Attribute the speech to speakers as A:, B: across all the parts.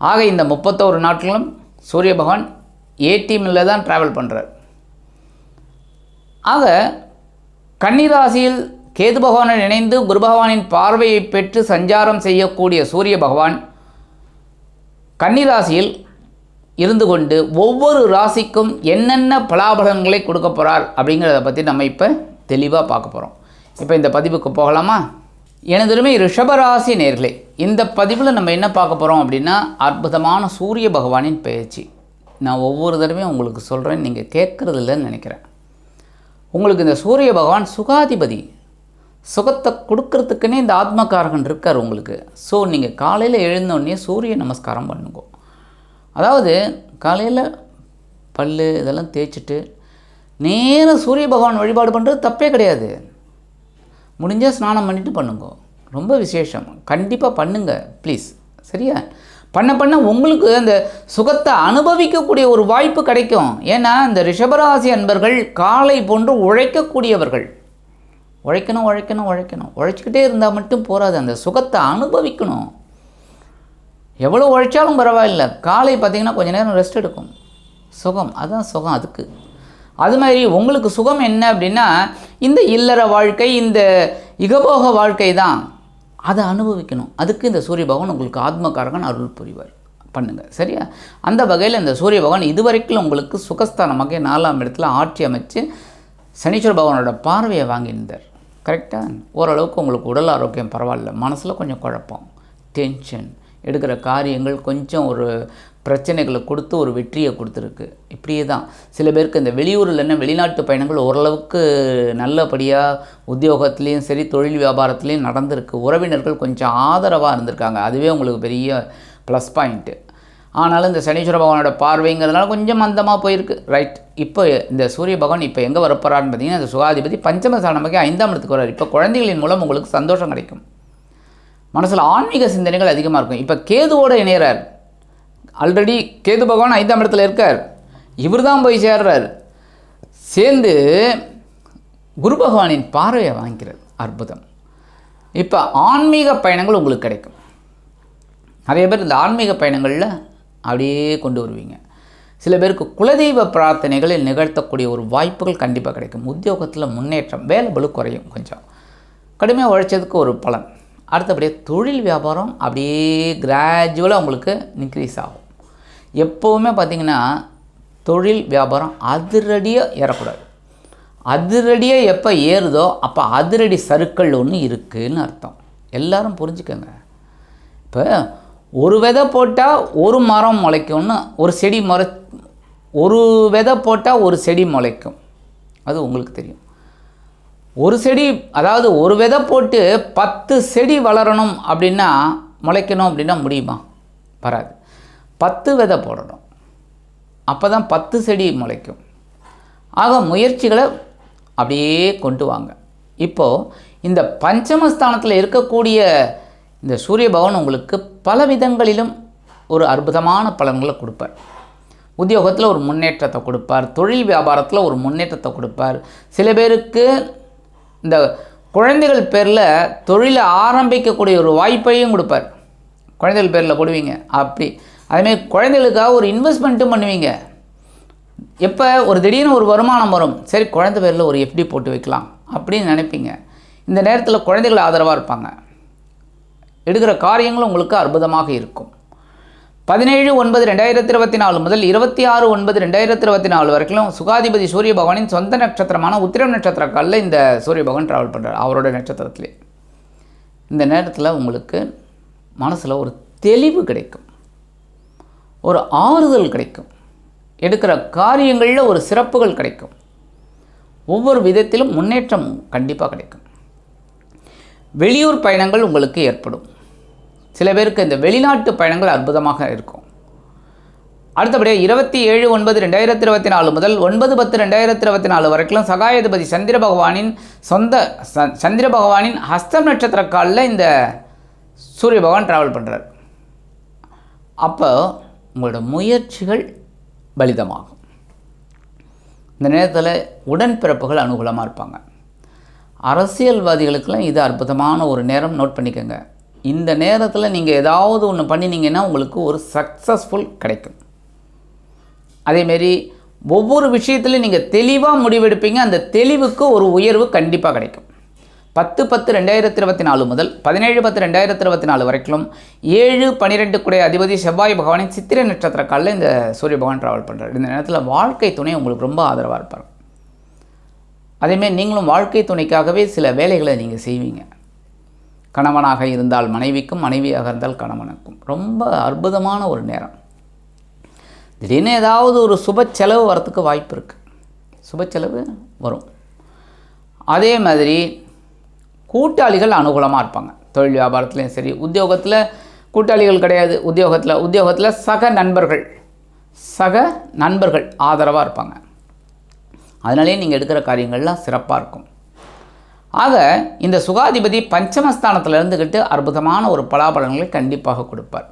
A: ஆக இந்த முப்பத்தோரு நாட்களும் சூரிய பகவான் ஏடிஎம்மில் தான் ட்ராவல் பண்ணுறார் ஆக கன்னிராசியில் கேது பகவானுடன் இணைந்து குரு பகவானின் பார்வையை பெற்று சஞ்சாரம் செய்யக்கூடிய சூரிய பகவான் கன்னிராசியில் இருந்து கொண்டு ஒவ்வொரு ராசிக்கும் என்னென்ன பலாபலன்களை கொடுக்க போகிறார் அப்படிங்கிறத பற்றி நம்ம இப்போ தெளிவாக பார்க்க போகிறோம் இப்போ இந்த பதிவுக்கு போகலாமா? எனதுமே ரிஷபராசி நேர்களே இந்த பதிவில் நம்ம என்ன பார்க்க போகிறோம் அப்படின்னா அற்புதமான சூரிய பகவானின் பயிற்சி நான் ஒவ்வொரு தடவையும் உங்களுக்கு சொல்கிறேன் நீங்கள் கேட்குறது இல்லைன்னு நினைக்கிறேன். உங்களுக்கு இந்த சூரிய பகவான் சுகாதிபதி சுகத்தை கொடுக்கறதுக்குன்னே இந்த ஆத்மகாரகன் இருக்கார் உங்களுக்கு. ஸோ நீங்கள் காலையில் எழுந்தோடனே சூரிய நமஸ்காரம் பண்ணுங்க. அதாவது காலையில் பல் இதெல்லாம் தேய்ச்சிட்டு நேராக சூரிய பகவான் வழிபாடு பண்ணுறது தப்பே கிடையாது. முடிஞ்சால் ஸ்நானம் பண்ணிவிட்டு பண்ணுங்க. ரொம்ப விசேஷம். கண்டிப்பாக பண்ணுங்க ப்ளீஸ் சரியா? பண்ண பண்ண உங்களுக்கு அந்த சுகத்தை அனுபவிக்கக்கூடிய ஒரு வாய்ப்பு கிடைக்கும். ஏன்னா இந்த ரிஷபராசி அன்பர்கள் காலை போன்று உழைக்கக்கூடியவர்கள். உழைக்கணும் உழைக்கணும் உழைக்கணும். உழைச்சிக்கிட்டே இருந்தால் மட்டும் போகாது அந்த சுகத்தை அனுபவிக்கணும். எவ்வளோ உழைச்சாலும் பரவாயில்ல. காலை பார்த்தீங்கன்னா கொஞ்ச நேரம் ரெஸ்ட் எடுக்கும். சுகம். அதுதான் சுகம் அதுக்கு. அது மாதிரி உங்களுக்கு சுகம் என்ன அப்படின்னா இந்த இல்லற வாழ்க்கை இந்த இகபோக வாழ்க்கை தான். அதை அனுபவிக்கணும். அதுக்கு இந்த சூரிய பகவான் உங்களுக்கு ஆத்மகாரகன் அருள் புரிவார். பண்ணுங்க. சரியா? அந்த வகையில் இந்த சூரிய பகவான் இதுவரைக்கும் உங்களுக்கு சுகஸ்தானமாக நாலாம் இடத்துல ஆட்சி அமைச்சு சனீஸ்வர பகவானோட பார்வையை வாங்கியிருந்தார். கரெக்டாக ஓரளவுக்கு உங்களுக்கு உடல் ஆரோக்கியம் பரவாயில்ல. மனசில் கொஞ்சம் குழப்பம் டென்ஷன் எடுக்கிற காரியங்கள் கொஞ்சம் ஒரு பிரச்சனைகளை கொடுத்து ஒரு வெற்றியை கொடுத்துருக்கு. இப்படியே தான். சில பேருக்கு இந்த வெளியூரில் என்ன வெளிநாட்டு பயணங்கள் ஓரளவுக்கு நல்லபடியாக உத்தியோகத்துலேயும் சரி தொழில் வியாபாரத்துலேயும் நடந்திருக்கு. உறவினர்கள் கொஞ்சம் ஆதரவாக இருந்திருக்காங்க. அதுவே உங்களுக்கு பெரிய ப்ளஸ் பாயிண்ட்டு ஆனாலும் இந்த சனீஸ்வர பகவானோட பார்வைங்கிறதுனால கொஞ்சம் மந்தமாக போயிருக்கு. ரைட் இப்போ இந்த சூரிய பகவான் இப்போ எங்கே வரப்போகிறான்னு பார்த்தீங்கன்னா இந்த சுகாதிபதி பஞ்சம சாணமாக ஐந்தாம் இடத்துக்கு வரார் இப்போ குழந்தைகளின் மூலம் உங்களுக்கு சந்தோஷம் கிடைக்கும். மனசில் ஆன்மீக சிந்தனைகள் அதிகமாக இருக்கும். இப்போ கேதுவோடு இணையறார். ஆல்ரெடி கேது பகவான் ஐந்தாம் இடத்துல இருக்கார். இவர் தான் போய் சேர்றார். சேர்ந்து குரு பகவானின் பார்வையை வாங்கிக்கிறது. அற்புதம். இப்போ ஆன்மீக பயணங்கள் உங்களுக்கு கிடைக்கும். நிறைய பேர் இந்த ஆன்மீக பயணங்களில் அப்படியே கொண்டு வருவீங்க. சில பேருக்கு குலதெய்வ பிரார்த்தனைகளில் நிகழ்த்தக்கூடிய ஒரு வாய்ப்புகள் கண்டிப்பாக கிடைக்கும். உத்தியோகத்தில் முன்னேற்றம் வேலை பலு குறையும் கொஞ்சம். கடுமையாக உழைச்சதுக்கு ஒரு பலன். அடுத்தபடியாக தொழில் வியாபாரம் அப்படியே கிராஜுவலாக உங்களுக்கு இன்க்ரீஸ் ஆகும். எப்போவுமே பார்த்திங்கன்னா தொழில் வியாபாரம் அதிரடியாக ஏறக்கூடாது. அதிரடியாக எப்போ ஏறுதோ அப்போ அதிரடி சருக்கள் ஒன்று இருக்குதுன்னு அர்த்தம். எல்லாரும் புரிஞ்சுக்கோங்க. இப்போ ஒரு விதை போட்டால் ஒரு மரம் முளைக்கும்னு ஒரு செடி முறை ஒரு விதை போட்டால் ஒரு செடி முளைக்கும். அது உங்களுக்கு தெரியும். ஒரு செடி அதாவது ஒரு விதை போட்டு பத்து செடி வளரணும் அப்படின்னா முளைக்கணும் அப்படின்னா முடியுமா? வராது. பத்து விதை போடணும். அப்போ தான் பத்து செடி முளைக்கும். ஆக முயற்சிகளை அப்படியே கொண்டு வாங்க. இப்போது இந்த பஞ்சமஸ்தானத்தில் இருக்கக்கூடிய இந்த சூரிய பகவான் உங்களுக்கு பல விதங்களிலும் ஒரு அற்புதமான பலன்களை கொடுப்பார். உத்தியோகத்தில் ஒரு முன்னேற்றத்தை கொடுப்பார். தொழில் வியாபாரத்தில் ஒரு முன்னேற்றத்தை கொடுப்பார். சில பேருக்கு இந்த குழந்தைகள் பேரில் தொழிலை ஆரம்பிக்கக்கூடிய ஒரு வாய்ப்பையும் கொடுப்பார். குழந்தைகள் பேரில் போடுவீங்க. அப்படி. அதுமாரி குழந்தைகளுக்காக ஒரு இன்வெஸ்ட்மெண்ட்டும் பண்ணுவீங்க. எப்போ ஒரு திடீர்னு ஒரு வருமானம் வரும். சரி குழந்தை பேரில் ஒரு எஃப்டி போட்டு வைக்கலாம் அப்படின்னு நினைப்பீங்க. இந்த நேரத்தில் குழந்தைகள் ஆதரவாக இருப்பாங்க. எடுக்கிற காரியங்களும் உங்களுக்கு அற்புதமாக இருக்கும். பதினேழு ஒன்பது ரெண்டாயிரத்தி இருபத்தி நாலு முதல் இருபத்தி ஆறு ஒன்பது ரெண்டாயிரத்தி இருபத்தி நாலு வரைக்கும் சுகாதிபதி சூரிய பகவானின் சொந்த நட்சத்திரமான உத்திரம் நட்சத்திர காலில் இந்த சூரிய பகவான் ட்ராவல் பண்ணுறார் அவரோட நட்சத்திரத்திலே. இந்த நேரத்தில் உங்களுக்கு மனசில் ஒரு தெளிவு கிடைக்கும். ஒரு ஆறுதல் கிடைக்கும். எடுக்கிற காரியங்களில் ஒரு சிறப்புகள் கிடைக்கும். ஒவ்வொரு விதத்திலும் முன்னேற்றம் கண்டிப்பாக கிடைக்கும். வெளியூர் பயணங்கள் உங்களுக்கு ஏற்படும். சில பேருக்கு இந்த வெளிநாட்டு பயணங்கள் அற்புதமாக இருக்கும். அடுத்தபடியாக இருபத்தி ஏழு ஒன்பது ரெண்டாயிரத்தி இருபத்தி நாலு முதல் ஒன்பது பத்து ரெண்டாயிரத்தி இருபத்தி நாலு வரைக்கும் சகாயாதிபதி சந்திர பகவானின் சொந்த ச- சந்திர பகவானின் ஹஸ்தம் நட்சத்திர காலில் இந்த சூரிய பகவான் ட்ராவல் பண்ணுறார் அப்போ உங்களோட முயற்சிகள் பலிதமாகும். இந்த நேரத்தில் உடன்பிறப்புகள் அனுகூலமாக இருப்பாங்க. அரசியல்வாதிகளுக்கெல்லாம் இது அற்புதமான ஒரு நேரம் நோட் பண்ணிக்கோங்க. இந்த நேரத்தில் நீங்கள் ஏதாவது ஒன்று பண்ணினீங்கன்னா உங்களுக்கு ஒரு சக்ஸஸ்ஃபுல் கிடைக்கும். அதேமாரி ஒவ்வொரு விஷயத்துலையும் நீங்கள் தெளிவாக முடிவெடுப்பீங்க. அந்த தெளிவுக்கு ஒரு உயர்வு கண்டிப்பாக கிடைக்கும். பத்து பத்து ரெண்டாயிரத்தி இருபத்தி நாலு முதல் பதினேழு பத்து ரெண்டாயிரத்தி இருபத்தி நாலு வரைக்கும் ஏழு பன்னிரெண்டு குடைய அதிபதி செவ்வாய் பகவானின் சித்திரை நட்சத்திர காலில் இந்த சூரிய பகவான் ட்ராவல் பண்ணுறாரு இந்த நேரத்தில் வாழ்க்கை துணை உங்களுக்கு ரொம்ப ஆதரவாக இருப்பார். அதேமாரி நீங்களும் வாழ்க்கை துணைக்காகவே சில வேலைகளை நீங்கள் செய்வீங்க. கணவனாக இருந்தால் மனைவிக்கும் மனைவியாக இருந்தால் கணவனுக்கும். ரொம்ப அற்புதமான ஒரு நேரம். திடீர்னு ஏதாவது ஒரு சுப செலவு வரத்துக்கு வாய்ப்பு இருக்குது சுப செலவு வரும். அதே மாதிரி கூட்டாளிகள் அனுகூலமாக இருப்பாங்க. தொழில் வியாபாரத்துலேயும் சரி உத்தியோகத்தில் கூட்டாளிகள் கிடையாது. உத்தியோகத்தில் உத்தியோகத்தில் சக நண்பர்கள் சக நண்பர்கள் ஆதரவாக இருப்பாங்க. அதனாலே நீங்கள் எடுக்கிற காரியங்கள்லாம் சிறப்பாக இருக்கும். ஆக இந்த சுகாதிபதி பஞ்சமஸ்தானத்தில் இருந்துக்கிட்டு அற்புதமான ஒரு பலாபலன்களை கண்டிப்பாக கொடுப்பார்.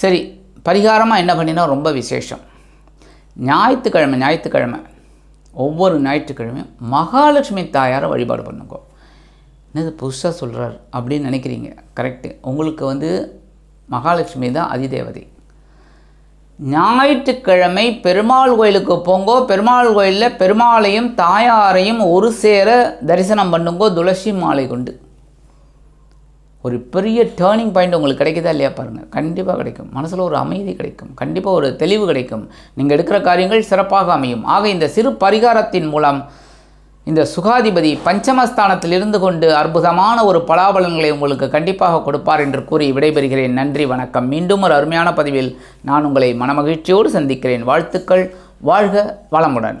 A: சரி பரிகாரமாக என்ன பண்ணினா ரொம்ப விசேஷம். ஞாயிற்றுக்கிழமை ஞாயிற்றுக்கிழமை. ஒவ்வொரு ஞாயிற்றுக்கிழமையும் மகாலட்சுமி தாயாரை வழிபாடு பண்ணுங்க. என்னது புதுசாக சொல்கிறார் அப்படின்னு நினைக்கிறீங்க? கரெக்டு உங்களுக்கு வந்து மகாலட்சுமி தான் அதிதேவதை. ஞாயிற்றுக்கிழமை பெருமாள் கோயிலுக்கு போங்கோ. பெருமாள் கோயிலில் பெருமாளையும் தாயாரையும் ஒரு சேர தரிசனம் பண்ணுங்கோ துளசி மாலை கொண்டு. ஒரு பெரிய டேர்னிங் பாயிண்ட் உங்களுக்கு கிடைக்குதா இல்லையா பாருங்கள் கண்டிப்பாக கிடைக்கும். மனசில் ஒரு அமைதி கிடைக்கும். கண்டிப்பாக ஒரு தெளிவு கிடைக்கும். நீங்கள் எடுக்கிற காரியங்கள் சிறப்பாக அமையும். ஆக இந்த சிறு பரிகாரத்தின் மூலம் இந்த சுகாதிபதி பஞ்சமஸ்தானத்தில் இருந்து கொண்டு அற்புதமான ஒரு பலாபலன்களை உங்களுக்கு கண்டிப்பாக கொடுப்பார் என்று கூறி விடைபெறுகிறேன். நன்றி வணக்கம். மீண்டும் ஒரு அருமையான பதிவில் நான் உங்களை மனமகிழ்ச்சியோடு சந்திக்கிறேன். வாழ்த்துக்கள். வாழ்க வளமுடன்.